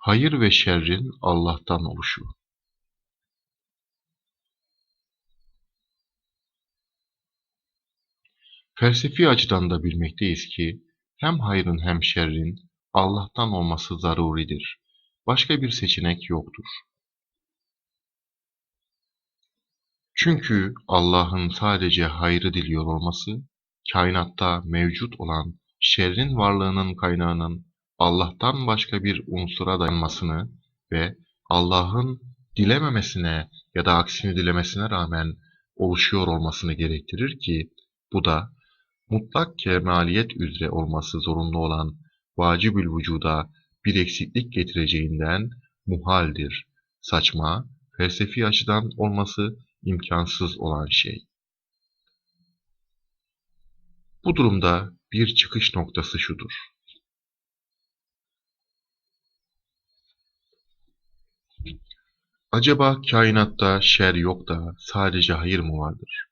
Hayır ve şerrin Allah'tan oluşu. Felsefi açıdan da bilmekteyiz ki hem hayrın hem şerrin Allah'tan olması zaruridir. Başka bir seçenek yoktur. Çünkü Allah'ın sadece hayrı diliyor olması, kainatta mevcut olan şerrin varlığının kaynağının Allah'tan başka bir unsura dayanmasını ve Allah'ın dilememesine ya da aksini dilemesine rağmen oluşuyor olmasını gerektirir ki bu da mutlak kemaliyet üzere olması zorunlu olan vacibül vücuda bir eksiklik getireceğinden muhaldir. Saçma, felsefi açıdan olması imkansız olan şey. Bu durumda bir çıkış noktası şudur. Acaba kainatta şer yok da sadece hayır mı vardır?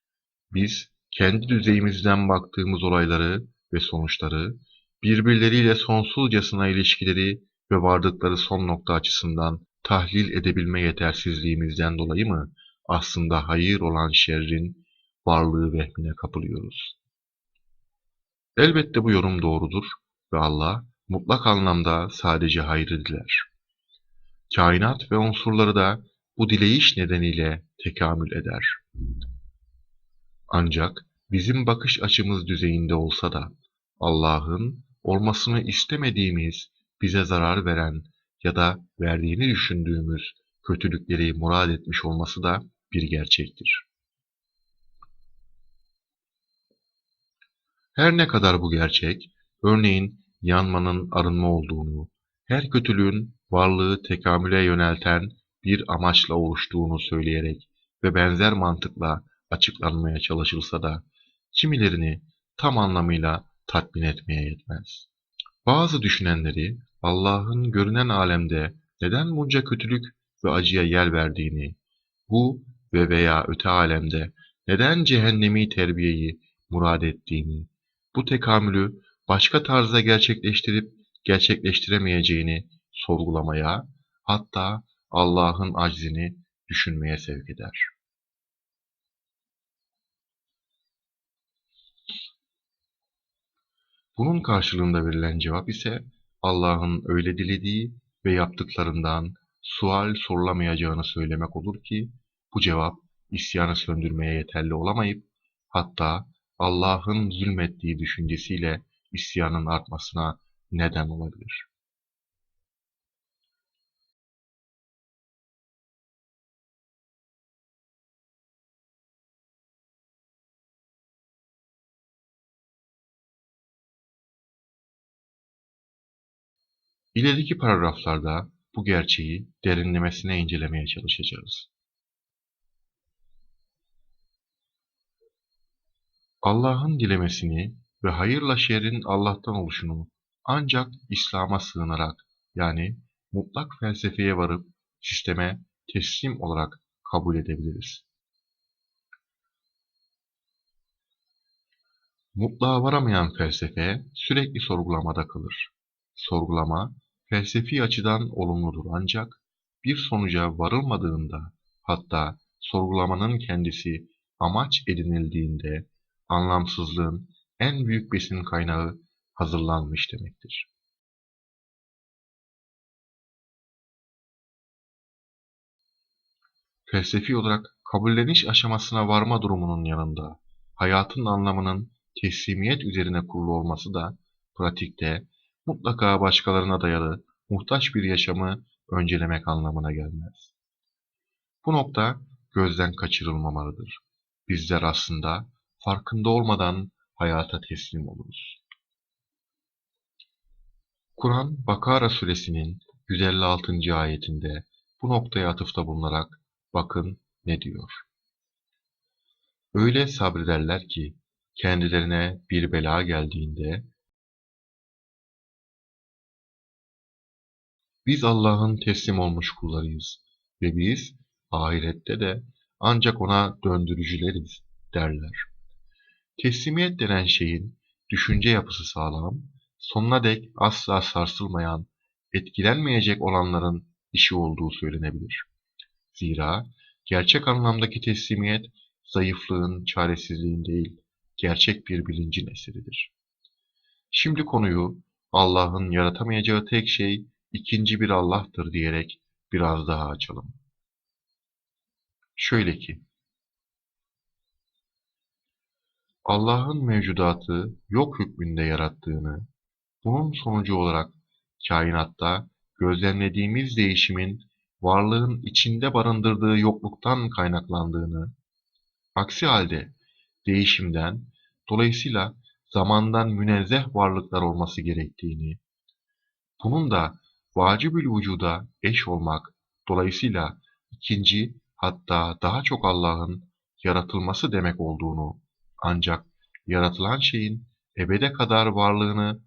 Biz kendi düzeyimizden baktığımız olayları ve sonuçları, birbirleriyle sonsuzcasına ilişkileri ve vardıkları son nokta açısından tahlil edebilme yetersizliğimizden dolayı mı aslında hayır olan şerrin varlığı vehmine kapılıyoruz? Elbette bu yorum doğrudur ve Allah mutlak anlamda sadece hayrı diler. Kainat ve unsurları da bu dileyiş nedeniyle tekamül eder. Ancak bizim bakış açımız düzeyinde olsa da Allah'ın olmasını istemediğimiz, bize zarar veren ya da verdiğini düşündüğümüz kötülükleri murad etmiş olması da bir gerçektir. Her ne kadar bu gerçek, örneğin yanmanın arınma olduğunu, her kötülüğün varlığı tekamüle yönelten bir amaçla oluştuğunu söyleyerek ve benzer mantıkla açıklanmaya çalışılsa da kimilerini tam anlamıyla tatmin etmeye yetmez. Bazı düşünenleri Allah'ın görünen alemde neden bunca kötülük ve acıya yer verdiğini, bu ve veya öte alemde neden cehennemi terbiyeyi murad ettiğini, bu tekamülü başka tarzda gerçekleştirip gerçekleştiremeyeceğini sorgulamaya, hatta Allah'ın aczini düşünmeye sevk eder. Bunun karşılığında verilen cevap ise Allah'ın öyle dilediği ve yaptıklarından sual sorulamayacağını söylemek olur ki bu cevap isyanı söndürmeye yeterli olamayıp hatta Allah'ın zulmettiği düşüncesiyle isyanın artmasına neden olabilir. İleriki paragraflarda bu gerçeği derinlemesine incelemeye çalışacağız. Allah'ın dilemesini ve hayırla şerrin Allah'tan oluşunu ancak İslam'a sığınarak yani mutlak felsefeye varıp sisteme teslim olarak kabul edebiliriz. Mutlağa varamayan felsefe sürekli sorgulamada kalır. Sorgulama felsefi açıdan olumludur ancak bir sonuca varılmadığında hatta sorgulamanın kendisi amaç edinildiğinde anlamsızlığın en büyük besin kaynağı hazırlanmış demektir. Felsefi olarak kabulleniş aşamasına varma durumunun yanında hayatın anlamının teslimiyet üzerine kurulu olması da pratikte mutlaka başkalarına dayalı muhtaç bir yaşamı öncelemek anlamına gelmez. Bu nokta gözden kaçırılmamalıdır. Bizler aslında farkında olmadan hayata teslim oluruz. Kur'an Bakara suresinin 156. ayetinde bu noktaya atıfta bulunarak bakın ne diyor. Öyle sabrederler ki kendilerine bir bela geldiğinde Biz Allah'ın teslim olmuş kullarıyız ve biz ahirette de ancak ona döndürücüleriz derler. Teslimiyet denen şeyin düşünce yapısı sağlam, sonuna dek asla sarsılmayan etkilenmeyecek olanların işi olduğu söylenebilir. Zira gerçek anlamdaki teslimiyet zayıflığın, çaresizliğin değil, gerçek bir bilincin eseridir. Şimdi konuyu Allah'ın yaratamayacağı tek şey ikinci bir Allah'tır diyerek biraz daha açalım. Şöyle ki, Allah'ın mevcudatı yok hükmünde yarattığını, bunun sonucu olarak kainatta gözlemlediğimiz değişimin varlığın içinde barındırdığı yokluktan kaynaklandığını, aksi halde değişimden, dolayısıyla zamandan münezzeh varlıklar olması gerektiğini, bunun da vacibül vücuda eş olmak, dolayısıyla ikinci hatta daha çok Allah'ın yaratılması demek olduğunu, ancak yaratılan şeyin ebede kadar varlığını,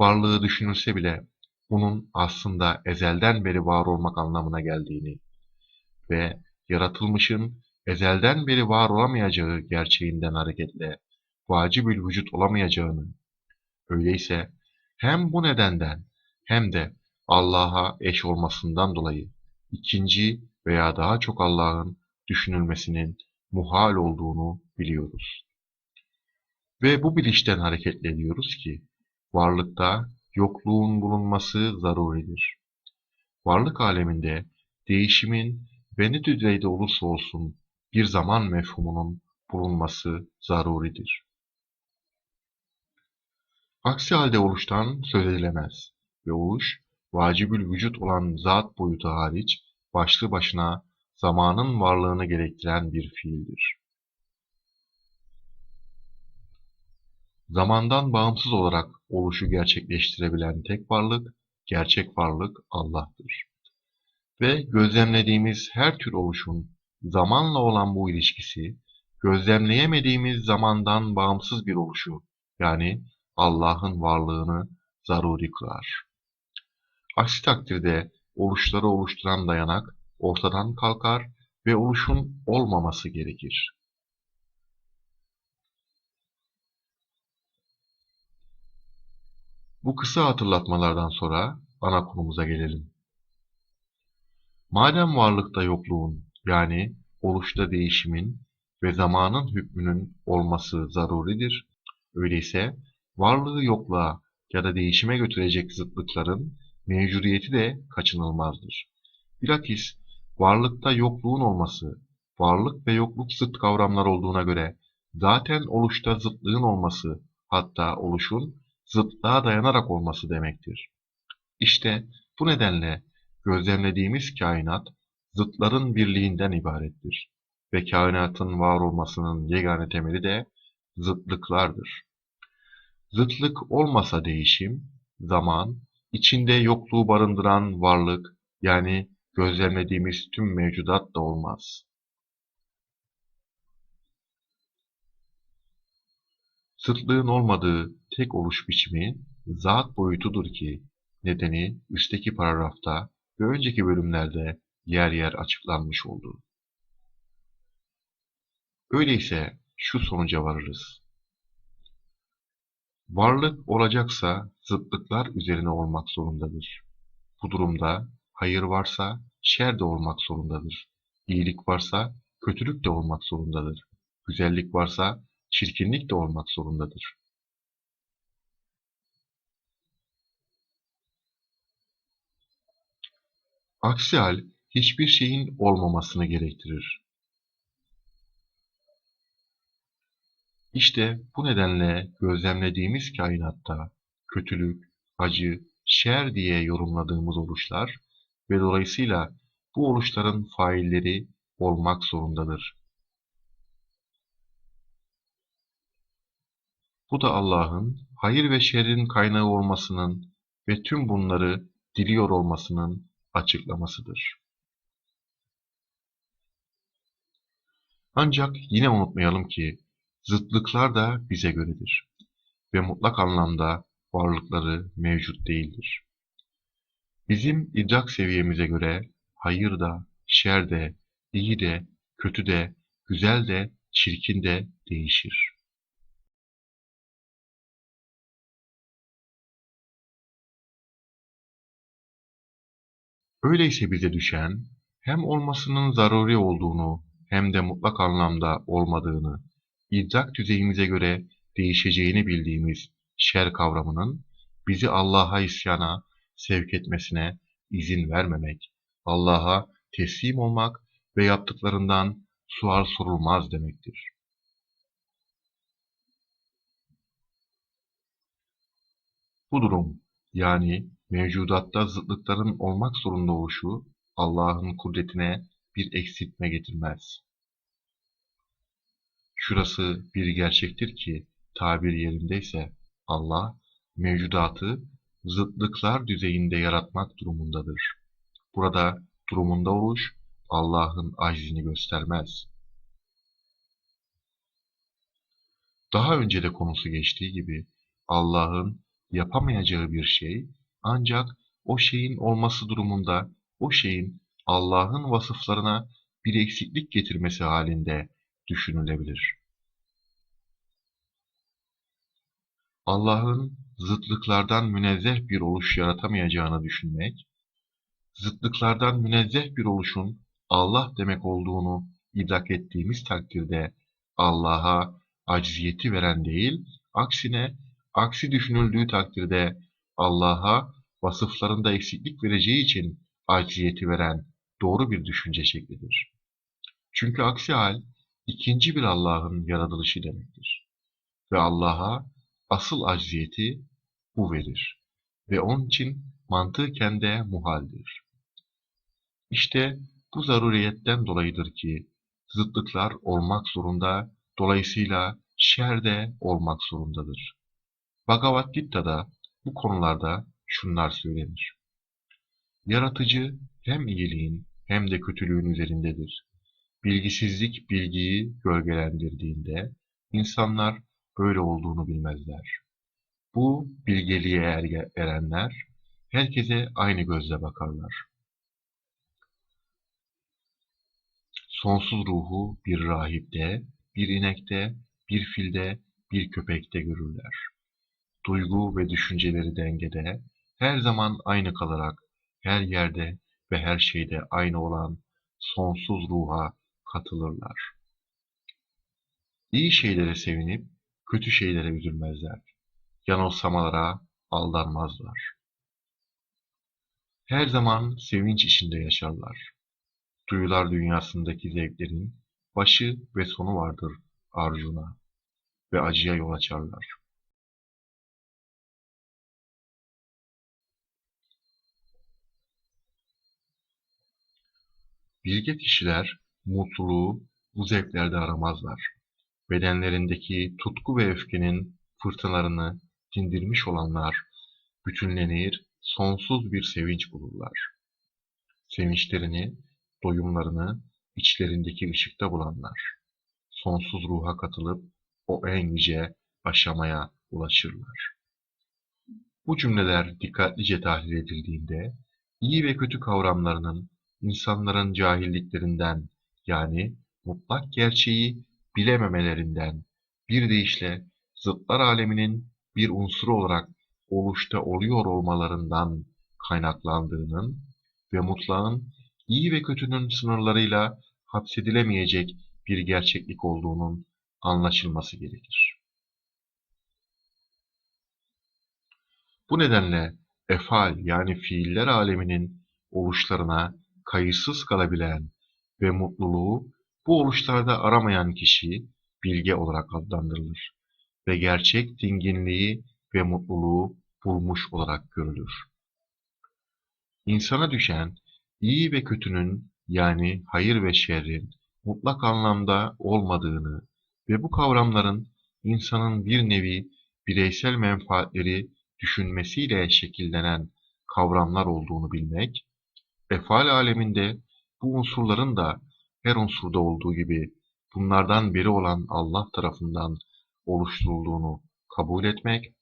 varlığı düşünülse bile bunun aslında ezelden beri var olmak anlamına geldiğini ve yaratılmışın ezelden beri var olamayacağı gerçeğinden hareketle vacibül vücut olamayacağını, öyleyse hem bu nedenden hem de Allah'a eş olmasından dolayı ikinci veya daha çok Allah'ın düşünülmesinin muhal olduğunu biliyoruz. Ve bu bilinçten hareketle ediyoruz ki, varlıkta yokluğun bulunması zaruridir. Varlık aleminde değişimin ve ne düzeyde olursa olsun bir zaman mefhumunun bulunması zaruridir. Aksi halde oluştan söz edilemez ve oluş, vacibül vücut olan zat boyutu hariç başlı başına zamanın varlığını gerektiren bir fiildir. Zamandan bağımsız olarak oluşu gerçekleştirebilen tek varlık, gerçek varlık Allah'tır. Ve gözlemlediğimiz her tür oluşun zamanla olan bu ilişkisi, gözlemleyemediğimiz zamandan bağımsız bir oluşu, yani Allah'ın varlığını zaruri kılar. Aksi takdirde oluşları oluşturan dayanak ortadan kalkar ve oluşun olmaması gerekir. Bu kısa hatırlatmalardan sonra ana konumuza gelelim. Madem varlıkta yokluğun yani oluşta değişimin ve zamanın hükmünün olması zaruridir, öyleyse varlığı yokluğa ya da değişime götürecek zıtlıkların mevcudiyeti de kaçınılmazdır. Bilakis varlıkta yokluğun olması, varlık ve yokluk zıt kavramlar olduğuna göre zaten oluşta zıtlığın olması, hatta oluşun zıtlığa dayanarak olması demektir. İşte bu nedenle gözlemlediğimiz kainat zıtların birliğinden ibarettir ve kainatın var olmasının yegane temeli de zıtlıklardır. Zıtlık olmasa değişim, zaman, içinde yokluğu barındıran varlık yani gözlemlediğimiz tüm mevcudat da olmaz. Zıtlığın olmadığı tek oluş biçimi zat boyutudur ki nedeni üstteki paragrafta ve önceki bölümlerde yer yer açıklanmış oldu. Öyleyse şu sonuca varırız. Varlık olacaksa zıtlıklar üzerine olmak zorundadır. Bu durumda hayır varsa şer de olmak zorundadır. İyilik varsa kötülük de olmak zorundadır. Güzellik varsa çirkinlik de olmak zorundadır. Aksi hal hiçbir şeyin olmamasını gerektirir. İşte bu nedenle gözlemlediğimiz kainatta kötülük, acı, şer diye yorumladığımız oluşlar ve dolayısıyla bu oluşların failleri olmak zorundadır. Bu da Allah'ın hayır ve şerrin kaynağı olmasının ve tüm bunları diliyor olmasının açıklamasıdır. Ancak yine unutmayalım ki zıtlıklar da bize göredir ve mutlak anlamda varlıkları mevcut değildir. Bizim idrak seviyemize göre hayır da, şer de, iyi de, kötü de, güzel de, çirkin de değişir. Öyleyse bize düşen, hem olmasının zaruri olduğunu hem de mutlak anlamda olmadığını, idrak düzeyimize göre değişeceğini bildiğimiz şer kavramının bizi Allah'a isyana sevk etmesine izin vermemek, Allah'a teslim olmak ve yaptıklarından sual sorulmaz demektir. Bu durum, yani mevcudatta zıtlıkların olmak zorunda oluşu, Allah'ın kudretine bir eksiltme getirmez. Şurası bir gerçektir ki, tabir yerindeyse, Allah, mevcudatı zıtlıklar düzeyinde yaratmak durumundadır. Burada durumunda oluş, Allah'ın aczini göstermez. Daha önce de konusu geçtiği gibi, Allah'ın yapamayacağı bir şey, ancak o şeyin olması durumunda o şeyin Allah'ın vasıflarına bir eksiklik getirmesi halinde düşünülebilir. Allah'ın zıtlıklardan münezzeh bir oluş yaratamayacağını düşünmek, zıtlıklardan münezzeh bir oluşun Allah demek olduğunu idrak ettiğimiz takdirde Allah'a acziyeti veren değil, aksine aksi düşünüldüğü takdirde Allah'a vasıflarında eksiklik vereceği için acziyeti veren doğru bir düşünce şeklidir. Çünkü aksi hal ikinci bir Allah'ın yaratılışı demektir. Ve Allah'a asıl acziyeti bu verir. Ve onun için mantıken de muhaldir. İşte bu zaruriyetten dolayıdır ki zıtlıklar olmak zorunda, dolayısıyla şer de olmak zorundadır. Bhagavad Gita'da bu konularda şunlar söylenir. Yaratıcı hem iyiliğin hem de kötülüğün üzerindedir. Bilgisizlik bilgiyi gölgelendirdiğinde insanlar böyle olduğunu bilmezler. Bu bilgeliğe er erenler herkese aynı gözle bakarlar. Sonsuz ruhu bir rahipte, bir inekte, bir filde, bir köpekte görürler. Duygu ve düşünceleri dengede, her zaman aynı kalarak, her yerde ve her şeyde aynı olan sonsuz ruha katılırlar. İyi şeylere sevinip, kötü şeylere üzülmezler. Yanılsamalara aldanmazlar. Her zaman sevinç içinde yaşarlar. Duyular dünyasındaki zevklerin başı ve sonu vardır Arjuna ve acıya yol açarlar. Bilge kişiler mutluluğu bu zevklerde aramazlar. Bedenlerindeki tutku ve öfkenin fırtınalarını dindirmiş olanlar bütünlenir, sonsuz bir sevinç bulurlar. Sevinçlerini, doyumlarını içlerindeki ışıkta bulanlar, sonsuz ruha katılıp o en yüce aşamaya ulaşırlar. Bu cümleler dikkatlice tahlil edildiğinde, iyi ve kötü kavramlarının insanların cahilliklerinden yani mutlak gerçeği bilememelerinden, bir deyişle zıtlar aleminin bir unsur olarak oluşta oluyor olmalarından kaynaklandığının ve mutlağın iyi ve kötünün sınırlarıyla hapsedilemeyecek bir gerçeklik olduğunun anlaşılması gerekir. Bu nedenle efal yani fiiller aleminin oluşlarına kayıtsız kalabilen ve mutluluğu bu oluşlarda aramayan kişi bilge olarak adlandırılır ve gerçek dinginliği ve mutluluğu bulmuş olarak görülür. İnsana düşen iyi ve kötünün yani hayır ve şerrin mutlak anlamda olmadığını ve bu kavramların insanın bir nevi bireysel menfaatleri düşünmesiyle şekillenen kavramlar olduğunu bilmek, efal aleminde bu unsurların da her unsurda olduğu gibi bunlardan biri olan Allah tarafından oluşturulduğunu kabul etmek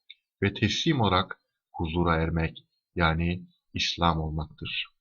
ve teslim olarak huzura ermek yani İslam olmaktır.